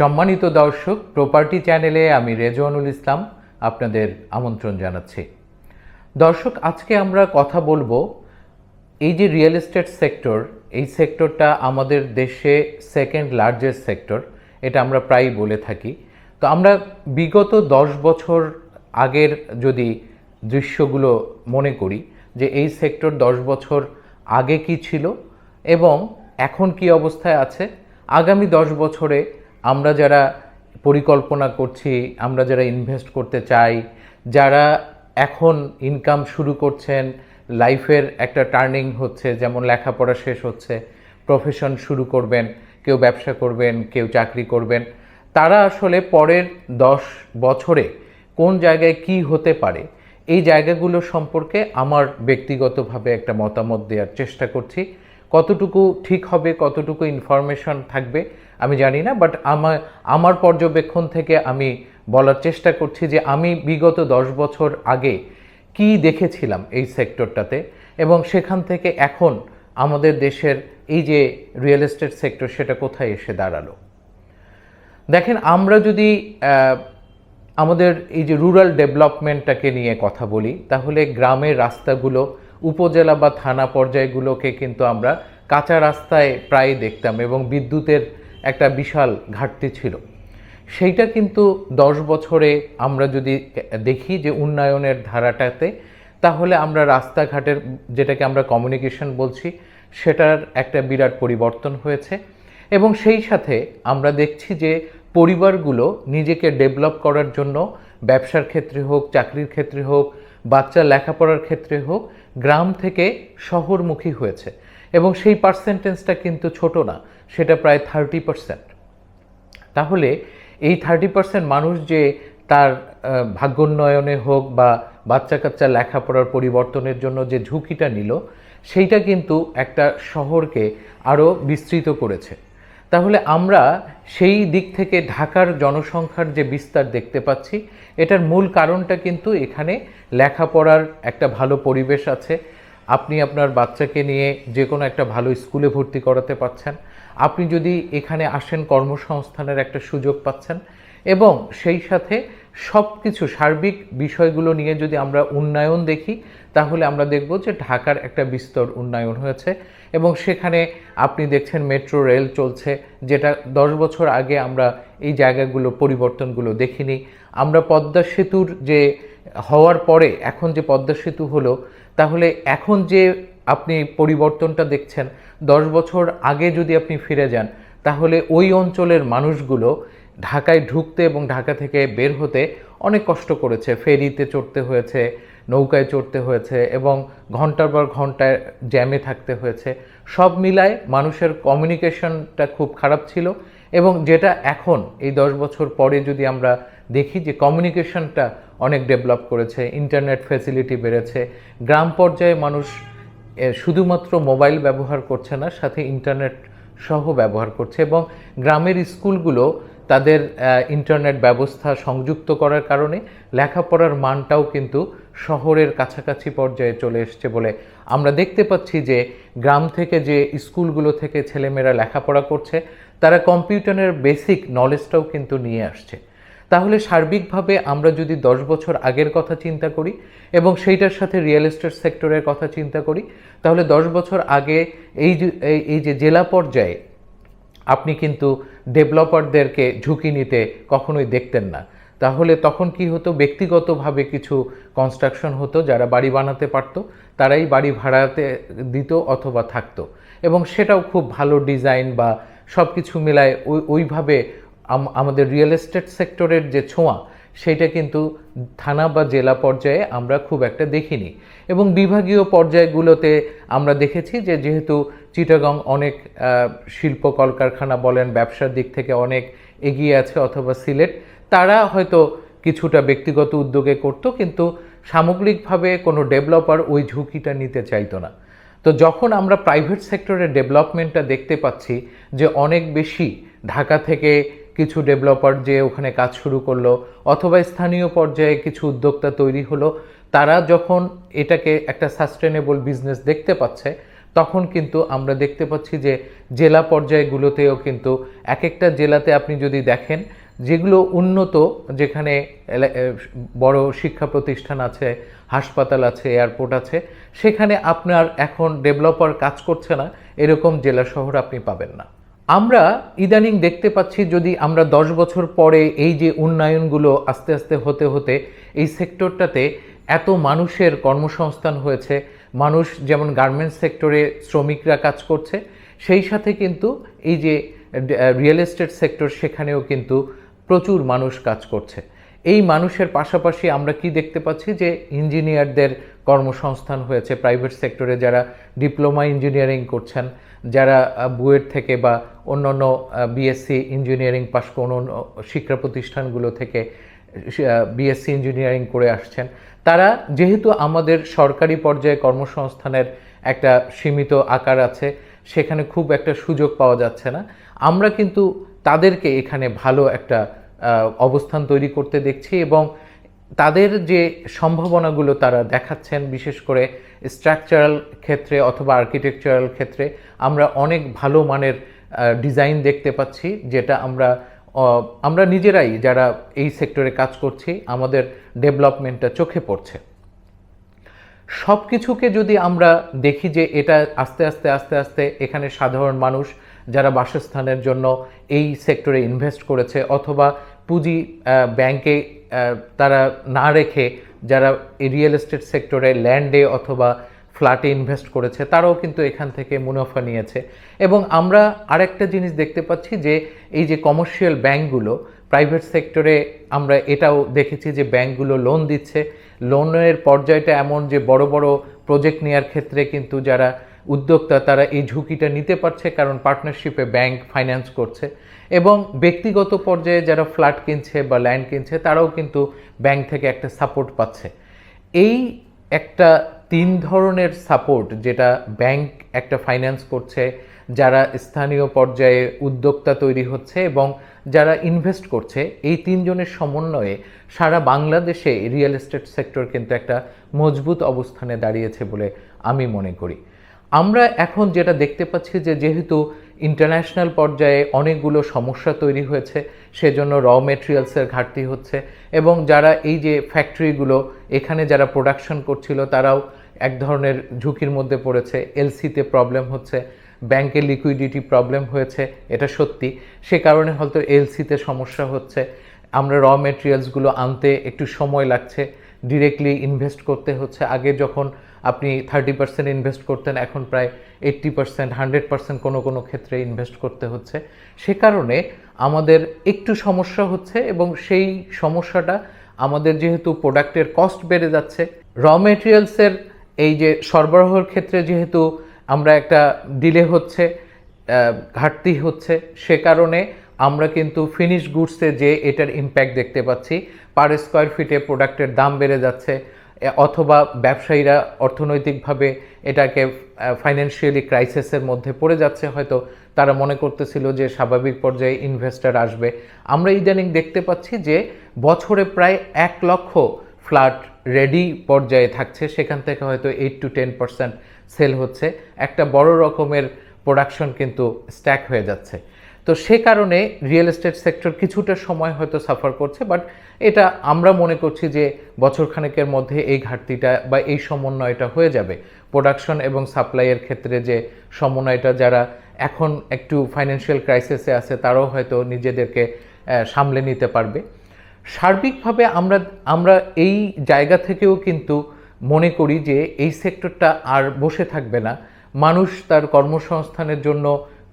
সম্মানিত দর্শক প্রপার্টি চ্যানেলে আমি রেজওয়ানুল ইসলাম আপনাদের আমন্ত্রণ জানাচ্ছি। দর্শক, আজকে আমরা কথা বলব এই যে রিয়েল এস্টেট সেক্টর এই সেক্টরটা আমাদের দেশে সেকেন্ড লার্জেস্ট সেক্টর এটা আমরা প্রায়ই বলে থাকি। তো আমরা বিগত দশ বছর আগের যদি দৃশ্যগুলো মনে করি, যে এই সেক্টর দশ বছর আগে কি ছিল এবং এখন কি অবস্থায় আছে, আগামী দশ বছরে আমরা যারা পরিকল্পনা করছি, আমরা যারা ইনভেস্ট করতে চাই, যারা এখন ইনকাম শুরু করছেন লাইফের একটা টার্নিং হচ্ছে, যেমন লেখাপড়া শেষ হচ্ছে প্রফেশন শুরু করবেন, কেউ ব্যবসা করবেন, কেউ চাকরি করবেন, তারা আসলে পরের দশ বছরে কোন জায়গায় কি হতে পারে, এই জায়গাগুলো সম্পর্কে আমার ব্যক্তিগতভাবে একটা মতামত দেওয়ার চেষ্টা করছি। কতটুকু ঠিক হবে, কতটুকু ইনফরমেশন থাকবে আমি জানি না বাট আমার আমার পর্যবেক্ষণ থেকে আমি বলার চেষ্টা করছি যে আমি বিগত দশ বছর আগে কি দেখেছিলাম এই সেক্টরটাতে এবং সেখান থেকে এখন আমাদের দেশের এই যে রিয়েল এস্টেট সেক্টর সেটা কোথায় এসে দাঁড়াল। দেখেন, আমরা যদি আমাদের এই যে রুরাল ডেভেলপমেন্টটাকে নিয়ে কথা বলি, তাহলে গ্রামের রাস্তাগুলো, উপজেলা বা থানা পর্যায়গুলোকে কিন্তু আমরা কাঁচা রাস্তায় প্রায় দেখতাম এবং বিদ্যুতের একটা বিশাল ঘাটতি ছিল। সেইটা কিন্তু দশ বছরে আমরা যদি দেখি যে উন্নয়নের ধারাটাতে, তাহলে আমরা রাস্তাঘাটের যেটাকে আমরা কমিউনিকেশন বলছি, সেটার একটা বিরাট পরিবর্তন হয়েছে। এবং সেই সাথে আমরা দেখছি যে পরিবারগুলো নিজেকে ডেভেলপ করার জন্য ব্যবসার ক্ষেত্রে হোক, চাকরির ক্ষেত্রে হোক, বাচ্চা লেখাপড়ার ক্ষেত্রে হোক, গ্রাম থেকে শহরমুখী হয়েছে। এবং সেই পার্সেন্টেজটা কিন্তু ছোট না, সেটা প্রায় থার্টি পার্সেন্ট তাহলে এই থার্টি পার্সেন্ট মানুষ যে তার ভাগ্যোন্নয়নে হোক বা বাচ্চা কাচ্চা লেখাপড়ার পরিবর্তনের জন্য যে ঝুঁকিটা নিল, সেইটা কিন্তু একটা শহরকে আরও বিস্তৃত করেছে। তাহলে আমরা সেই দিক থেকে ঢাকার জনসংখ্যার যে বিস্তার দেখতে পাচ্ছি, এটার মূল কারণটা কিন্তু এখানে লেখাপড়ার একটা ভালো পরিবেশ আছে আপনি আপনার বাচ্চাকে নিয়ে যে কোনো একটা ভালো স্কুলে ভর্তি করাতে পারছেন আপনি যদি এখানে আসেন, কর্মসংস্থানের একটা সুযোগ পাচ্ছেন এবং সেই সাথে সব কিছু সার্বিক বিষয়গুলো নিয়ে যদি আমরা উন্নয়ন দেখি, তাহলে আমরা দেখব যে ঢাকার একটা বিস্তর উন্নয়ন হয়েছে এবং সেখানে আপনি দেখছেন মেট্রো রেল চলছে, যেটা দশ বছর আগে আমরা এই জায়গাগুলো, পরিবর্তনগুলো দেখিনি। আমরা পদ্মা সেতুর যে হওয়ার পরে, এখন যে পদ্মা সেতু হলো তাহলে এখন যে আপনি পরিবর্তনটা দেখছেন, দশ বছর আগে যদি আপনি ফিরে যান, তাহলে ওই অঞ্চলের মানুষগুলো ঢাকায় ঢুকতে এবং ঢাকা থেকে বের হতে অনেক কষ্ট করেছে। ফেরিতে চড়তে হয়েছে, নৌকায় চড়তে হয়েছে এবং ঘণ্টার পর ঘন্টায় জ্যামে থাকতে হয়েছে। সব মিলায় মানুষের কমিউনিকেশনটা খুব খারাপ ছিল এবং যেটা এখন, এই দশ বছর পরে যদি আমরা দেখি যে কমিউনিকেশনটা অনেক ডেভেলপ করেছে ইন্টারনেট ফ্যাসিলিটি বেড়েছে। গ্রাম পর্যায়ে মানুষ শুধুমাত্র মোবাইল ব্যবহার করছে না, সাথে ইন্টারনেট সহ ব্যবহার করছে এবং গ্রামের স্কুলগুলো তাদের ইন্টারনেট ব্যবস্থা সংযুক্ত করার কারণে লেখাপড়ার মানটাও কিন্তু শহরের কাছাকাছি পর্যায়ে চলে এসছে বলে আমরা দেখতে পাচ্ছি যে গ্রাম থেকে যে স্কুলগুলো থেকে ছেলেমেয়েরা লেখাপড়া করছে, তারা কম্পিউটারের বেসিক নলেজটাও কিন্তু নিয়ে আসছে। তাহলে সার্বিকভাবে আমরা যদি দশ বছর আগের কথা চিন্তা করি এবং সেইটার সাথে রিয়েল এস্টেট সেক্টরের কথা চিন্তা করি, তাহলে দশ বছর আগে এই এই- যে জেলা পর্যায়ে আপনি কিন্তু ডেভেলপারদেরকে ঝুঁকি নিতে কখনোই দেখতেন না। তাহলে তখন কি হতো? ব্যক্তিগতভাবে কিছু কনস্ট্রাকশন হতো, যারা বাড়ি বানাতে পারতো, তারাই বাড়ি ভাড়াতে দিত অথবা থাকতো। এবং সেটাও খুব ভালো ডিজাইন বা সব কিছু মিলায় ওই, ওইভাবে আমাদের রিয়েল এস্টেট সেক্টরের যে ছোঁয়া সেটা কিন্তু থানা বা জেলা পর্যায়ে আমরা খুব একটা দেখিনি। এবং বিভাগীয় পর্যায়গুলোতে আমরা দেখেছি যে যেহেতু চিটাগং অনেক শিল্প কলকারখানা বলেন, ব্যবসার দিক থেকে অনেক এগিয়ে আছে অথবা সিলেট, তারা হয়তো কিছুটা ব্যক্তিগত উদ্যোগে করতো, কিন্তু সামগ্রিকভাবে কোনো ডেভেলপার ওই ঝুঁকিটা নিতে চাইতো না। তো যখন আমরা প্রাইভেট সেক্টরের ডেভেলপমেন্টটা দেখতে পাচ্ছি যে অনেক বেশি ঢাকা থেকে কিছু ডেভেলপার যে ওখানে কাজ শুরু করল, অথবা স্থানীয় পর্যায়ে কিছু উদ্যোক্তা তৈরি হলো, তারা যখন এটাকে একটা সাস্টেনেবল বিজনেস দেখতে পাচ্ছে, তখন কিন্তু আমরা দেখতে পাচ্ছি যে জেলা পর্যায়গুলোতেও কিন্তু এক একটা জেলাতে আপনি যদি দেখেন, যেগুলো উন্নত, যেখানে বড় শিক্ষা প্রতিষ্ঠান আছে, হাসপাতাল আছে, এয়ারপোর্ট আছে, সেখানে আপনার এখন ডেভেলপার কাজ করছে না, এরকম জেলা শহর আপনি পাবেন না। আমরা ইদানিং দেখতে পাচ্ছি যদি আমরা দশ বছর পরে এই যে উন্নয়নগুলো আস্তে আস্তে হতে হতে এই সেক্টরটাতে এত মানুষের কর্মসংস্থান হয়েছে, মানুষ যেমন গার্মেন্টস সেক্টরে শ্রমিকরা কাজ করছে, সেই সাথে কিন্তু এই যে রিয়েল এস্টেট সেক্টর সেখানেও কিন্তু প্রচুর মানুষ কাজ করছে। এই মানুষের পাশাপাশি আমরা কি দেখতে পাচ্ছি যে ইঞ্জিনিয়ারদের কর্মসংস্থান হয়েছে প্রাইভেট সেক্টরে যারা ডিপ্লোমা ইঞ্জিনিয়ারিং করছেন, যারা বুয়েট থেকে বা অন্যান্য বিএসসি ইঞ্জিনিয়ারিং পাশ কোনো শিক্ষা প্রতিষ্ঠানগুলো থেকে বিএসসি ইঞ্জিনিয়ারিং করে আসছেন। তারা যেহেতু আমাদের সরকারি পর্যায়ে কর্মসংস্থানের একটা সীমিত আকার আছে, সেখানে খুব একটা সুযোগ পাওয়া যাচ্ছে না। আমরা কিন্তু তাদেরকে এখানে ভালো একটা অবস্থান তৈরি করতে দেখছি এবং তাদের যে সম্ভাবনাগুলো তারা দেখাচ্ছেন, বিশেষ করে স্ট্রাকচারাল ক্ষেত্রে অথবা আর্কিটেকচারাল ক্ষেত্রে, আমরা অনেক ভালো মানের ডিজাইন দেখতে পাচ্ছি, যেটা আমরা আমরা নিজেরাই যারা এই সেক্টরে কাজ করছি, আমাদের ডেভেলপমেন্টটা চোখে পড়ছে। সব কিছুকে যদি আমরা দেখি যে এটা আস্তে আস্তে আস্তে আস্তে এখানে সাধারণ মানুষ যারা বাসস্থানের জন্য এই সেক্টরে ইনভেস্ট করেছে, অথবা পুঁজি ব্যাংকে তারা না রেখে যারা রিয়েল এস্টেট সেক্টরে ল্যান্ডে অথবা ফ্ল্যাটে ইনভেস্ট করেছে, তারাও কিন্তু এখান থেকে মুনাফা নিয়েছে। এবং আমরা আরেকটা জিনিস দেখতে পাচ্ছি যে, এই যে কমার্শিয়াল ব্যাংকগুলো প্রাইভেট সেক্টরে আমরা এটাও দেখেছি যে ব্যাংকগুলো লোন দিচ্ছে। লোনের পর্যায়টা এমন যে বড় বড় প্রজেক্ট নেওয়ার ক্ষেত্রে কিন্তু যারা উদ্যোক্তা, তারা এই ঝুঁকিটা নিতে পারছে কারণ পার্টনারশিপে ব্যাংক ফাইন্যান্স করছে। এবং ব্যক্তিগত পর্যায়ে যারা ফ্ল্যাট কিনছে বা ল্যান্ড কিনছে, তারাও কিন্তু ব্যাংক থেকে একটা সাপোর্ট পাচ্ছে। এই একটা তিন ধরনের সাপোর্ট যেটা ব্যাংক একটা ফাইন্যান্স করছে, যারা স্থানীয় পর্যায়ে উদ্যোক্তা তৈরি হচ্ছে এবং যারা ইনভেস্ট করছে, এই তিনজনের সমন্বয়ে সারা বাংলাদেশে রিয়েল এস্টেট সেক্টর কিন্তু একটা মজবুত অবস্থানে দাঁড়িয়েছে বলে আমি মনে করি। আমরা এখন যেটা দেখতে পাচ্ছি যে যেহেতু ইন্টারন্যাশনাল পর্যায়ে অনেকগুলো সমস্যা তৈরি হয়েছে, সেজন্য র মেটেরিয়ালসের ঘাটতি হচ্ছে এবং যারা এই যে ফ্যাক্টরিগুলো এখানে যারা প্রোডাকশন করছিল, তারাও এক ধরনের ঝুঁকির মধ্যে পড়েছে। এলসিতে প্রবলেম হচ্ছে ব্যাংকে লিকুইডিটি প্রবলেম হয়েছে, এটা সত্যি। সে কারণে হয়তো এলসিতে সমস্যা হচ্ছে। আমরা র মেটেরিয়ালসগুলো আনতে একটু সময় লাগছে ডিরেক্টলি ইনভেস্ট করতে হচ্ছে। আগে যখন আপনি থার্টি পার্সেন্ট ইনভেস্ট করতেন, এখন প্রায় এইট্টি পার্সেন্ট হান্ড্রেড পার্সেন্ট কোনো কোনো ক্ষেত্রে ইনভেস্ট করতে হচ্ছে। সে কারণে আমাদের একটু সমস্যা হচ্ছে এবং সেই সমস্যাটা আমাদের যেহেতু প্রোডাক্টের কস্ট বেড়ে যাচ্ছে। র মেটেরিয়ালসের এই যে সরবরাহের ক্ষেত্রে যেহেতু আমরা একটা ডিলে হচ্ছে ঘাটতি হচ্ছে, সে কারণে আমরা কিন্তু ফিনিশ গুডসে যে এটার ইম্প্যাক্ট দেখতে পাচ্ছি পার স্কোয়ার ফিটে প্রোডাক্টের দাম বেড়ে যাচ্ছে অথবা ব্যবসায়ীরা অর্থনৈতিকভাবে এটাকে ফাইন্যান্সিয়ালি ক্রাইসিসের মধ্যে পড়ে যাচ্ছে, হয়তো তারা মনে করতেছিল যে স্বাভাবিক পর্যায়ে ইনভেস্টার আসবে। আমরা ইদানিং দেখতে পাচ্ছি যে বছরে প্রায় এক লক্ষ ফ্ল্যাট রেডি পর্যায়ে থাকছে, সেখান থেকে হয়তো eight to ten percent sale হচ্ছে। একটা বড় রকমের প্রোডাকশন কিন্তু স্ট্যাক হয়ে যাচ্ছে। তো সে কারণে রিয়েল এস্টেট সেক্টর কিছুটা সময় হয়তো সাফার করছে বাট এটা আমরা মনে করছি যে বছরখানেকের মধ্যে এই ঘাটতিটা বা এই সমন্বয়টা হয়ে যাবে। প্রোডাকশন এবং সাপ্লাইয়ের ক্ষেত্রে যে সমন্বয়টা, যারা এখন একটু ফাইন্যান্সিয়াল ক্রাইসিসে আছে, তারাও হয়তো নিজেদেরকে সামলে নিতে পারবে। সার্বিকভাবে আমরা আমরা এই জায়গা থেকেও কিন্তু মনে করি যে এই সেক্টরটা আর বসে থাকবে না। মানুষ তার কর্মসংস্থানের জন্য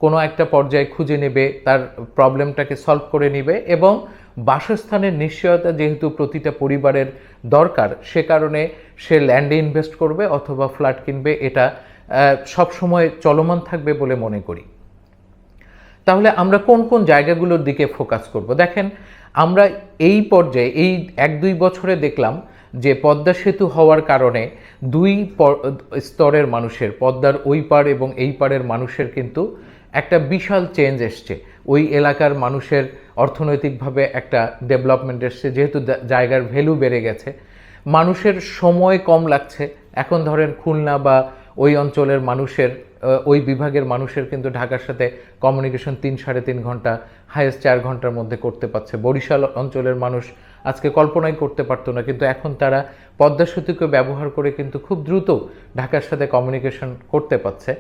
কোনো একটা পর্যায়ে খুঁজে নেবে, তার প্রবলেমটাকে সলভ করে নেবে এবং বাসস্থানের নিশ্চয়তা যেহেতু প্রতিটা পরিবারের দরকার, সে কারণে সে ল্যান্ডে ইনভেস্ট করবে অথবা ফ্ল্যাট কিনবে, এটা সব সময় চলমান থাকবে বলে মনে করি। তাহলে আমরা কোন কোন জায়গাগুলোর দিকে ফোকাস করব? দেখেন আমরা এই পর্যায়ে, এই এক দুই বছরে দেখলাম যে পদ্মা সেতু হওয়ার কারণে দুই স্তরের মানুষের, পদ্মার ওই পার এবং এই পারের মানুষের কিন্তু একটা বিশাল চেঞ্জ এসছে। ওই এলাকার মানুষের অর্থনৈতিকভাবে একটা ডেভেলপমেন্ট এসছে, যেহেতু জায়গার ভ্যালু বেড়ে গেছে। মানুষের সময় কম লাগছে। এখন ধরেন খুলনা বা ওই অঞ্চলের মানুষের ওই বিভাগের মানুষের কিন্তু ঢাকার সাথে কমিউনিকেশন তিন সাড়ে তিন ঘণ্টা হায়েস্ট চার ঘণ্টার মধ্যে করতে পারছে। বরিশাল অঞ্চলের মানুষ আজকে কল্পনাই করতে পারতো না, কিন্তু এখন তারা পদ্মা সেতুকে ব্যবহার করে কিন্তু খুব দ্রুত ঢাকার সাথে কমিউনিকেশন করতে পারছে।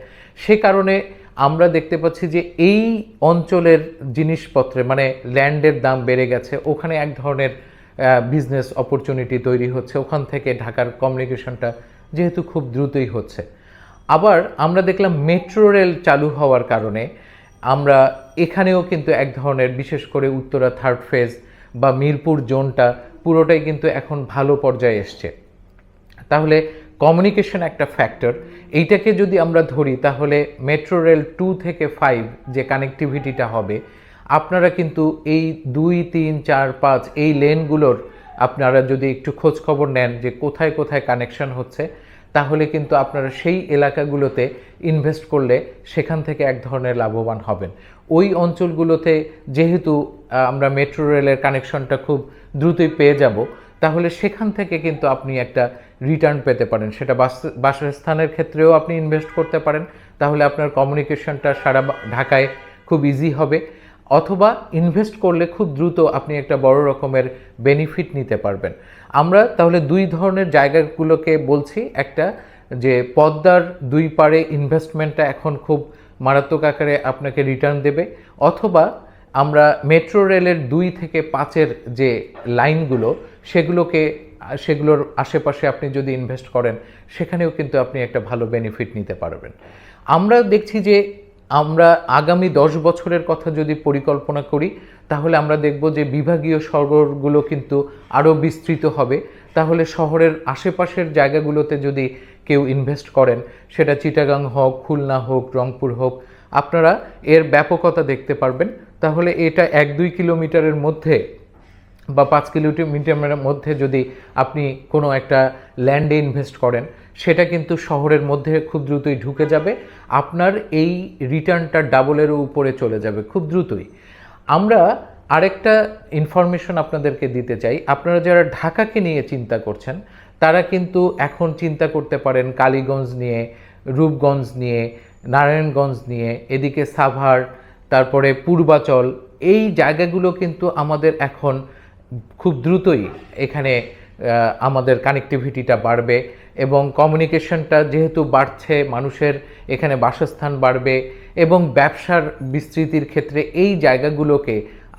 সে কারণে আমরা দেখতে পাচ্ছি যে এই অঞ্চলের জিনিসপত্রে মানে ল্যান্ডের দাম বেড়ে গেছে, ওখানে এক ধরনের বিজনেস অপরচুনিটি তৈরি হচ্ছে। ওখান থেকে ঢাকার কমিউনিকেশনটা যেহেতু খুব দ্রুতই হচ্ছে। আবার আমরা দেখলাম মেট্রো রেল চালু হওয়ার কারণে আমরা এখানেও কিন্তু এক ধরনের, বিশেষ করে উত্তরা থার্ড ফেজ বা মিরপুর জোনটা পুরোটাই কিন্তু এখন ভালো পর্যায়ে এসছে। তাহলে কমিউনিকেশন একটা ফ্যাক্টর এইটাকে যদি আমরা ধরি, তাহলে মেট্রো রেল টু থেকে ফাইভ যে কানেক্টিভিটিটা হবে, আপনারা কিন্তু এই দুই, তিন, চার, পাঁচ এই লেনগুলোর আপনারা যদি একটু খোঁজ খবর নেন যে কোথায় কোথায় কানেকশন হচ্ছে তাহলে কিন্তু আপনারা সেই এলাকাগুলোতে ইনভেস্ট করলে সেখান থেকে এক ধরনের লাভবান হবেন। ওই অঞ্চলগুলোতে যেহেতু আমরা মেট্রো রেলের কানেকশনটা খুব দ্রুতই পেয়ে যাব, তাহলে সেখান থেকে কিন্তু আপনি একটা রিটার্ন পেতে পারেন। সেটা বাস- বাসস্থানের ক্ষেত্রেও আপনি ইনভেস্ট করতে পারেন। তাহলে আপনার কমিউনিকেশনটা সারা ঢাকায় খুব ইজি হবে। অথবা ইনভেস্ট করলে খুব দ্রুত আপনি একটা বড় রকমের বেনিফিট নিতে পারবেন। আমরা তাহলে দুই ধরনের জায়গাগুলোকে বলছি। একটা যে পদ্মার দুই পারে ইনভেস্টমেন্টটা এখন খুব মারাত্মক আকারে আপনাকে রিটার্ন দেবে, অথবা আমরা মেট্রো রেলের দুই থেকে পাঁচের যে লাইনগুলো, সেগুলোকে, সেগুলোর আশেপাশে আপনি যদি ইনভেস্ট করেন, সেখানেও কিন্তু আপনি একটা ভালো বেনিফিট নিতে পারবেন। আমরা দেখছি যে আমরা আগামী দশ বছরের কথা যদি পরিকল্পনা করি, তাহলে আমরা দেখব যে বিভাগীয় শহরগুলো কিন্তু আরও বিস্তৃত হবে। তাহলে শহরের আশেপাশের জায়গাগুলোতে যদি কেউ ইনভেস্ট করেন, সেটা চিটাগাং হোক, খুলনা হোক, রংপুর হোক, আপনারা এর ব্যাপকতা দেখতে পারবেন। তাহলে এটা এক দুই কিলোমিটারের মধ্যে বা পাঁচ কিলোমিটারের মধ্যে যদি আপনি কোনো একটা ল্যান্ডে ইনভেস্ট করেন সেটা কিন্তু শহরের মধ্যে খুব দ্রুতই ঢুকে যাবে। আপনার এই রিটার্নটা ডাবলেরও উপরে চলে যাবে খুব দ্রুতই। আমরা আরেকটা ইনফরমেশন আপনাদেরকে দিতে চাই। আপনারা যারা ঢাকাকে নিয়ে চিন্তা করছেন, তারা কিন্তু এখন চিন্তা করতে পারেন কালীগঞ্জ নিয়ে, রূপগঞ্জ নিয়ে, নারায়ণগঞ্জ নিয়ে, এদিকে সাভার, তারপরে পূর্বাচল, এই জায়গাগুলো কিন্তু আমাদের এখন খুব দ্রুতই এখানে আমাদের কানেক্টিভিটিটা বাড়বে। এবং কমিউনিকেশনটা যেহেতু বাড়ছে, মানুষের এখানে বাসস্থান বাড়বে এবং ব্যবসার বিস্তৃতির ক্ষেত্রে এই জায়গাগুলোকে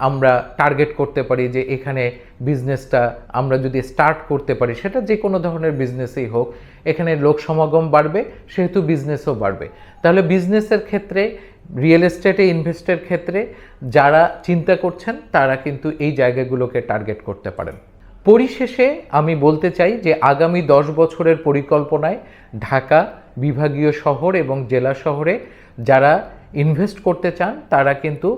আমরা টার্গেট করতে পারি যে এখানে বিজনেসটা আমরা যদি স্টার্ট করতে পারি, সেটা যে কোনো ধরনের বিজনেসই হোক, এখানে লোক সমাগম বাড়বে, সেহেতু বিজনেসও বাড়বে। তাহলে বিজনেসের ক্ষেত্রে রিয়েল এস্টেটে ইনভেস্টের ক্ষেত্রে যারা চিন্তা করছেন, তারা কিন্তু এই জায়গাগুলোকে টার্গেট করতে পারেন। পরিশেষে আমি বলতে চাই যে আগামী দশ বছরের পরিকল্পনায় ঢাকা বিভাগীয় শহর এবং জেলা শহরে যারা ইনভেস্ট করতে চান, তারা কিন্তু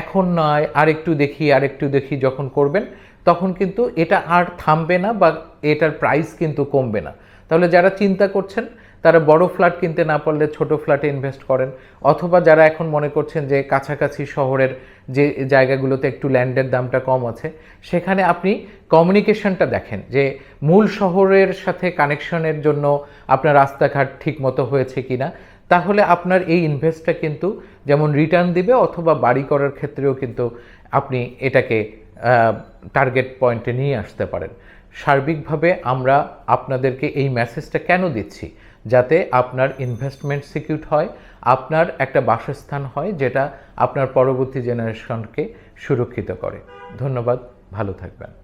এখন নয়, আরেকটু দেখি আরেকটু দেখি যখন করবেন, তখন কিন্তু এটা আর থামবে না বা এটার প্রাইস কিন্তু কমবে না। তাহলে যারা চিন্তা করছেন তারা বড় ফ্ল্যাট কিনতে না পারলে ছোট ফ্ল্যাটে ইনভেস্ট করেন। অথবা যারা এখন মনে করছেন যে কাছাকাছি শহরের যে জায়গাগুলোতে একটু ল্যান্ডের দামটা কম আছে, সেখানে আপনি কমিউনিকেশনটা দেখেন যে মূল শহরের সাথে কানেকশনের জন্য আপনার রাস্তাঘাট ঠিক মতো হয়েছে কিনা। তাহলে আপনার এই ইনভেস্টটা কিন্তু যেমন রিটার্ন দিবে অথবা বাড়ি করার ক্ষেত্রেও কিন্তু আপনি এটাকে টার্গেট পয়েন্টে নিয়ে আসতে পারেন। সার্বিকভাবে আমরা আপনাদেরকে এই মেসেজটা কেন দিচ্ছি? যাতে আপনার ইনভেস্টমেন্ট সিকিউর হয়, আপনার একটা বাসস্থান হয় যেটা আপনার পরবর্তী জেনারেশনকে সুরক্ষিত করে। ধন্যবাদ, ভালো থাকবেন।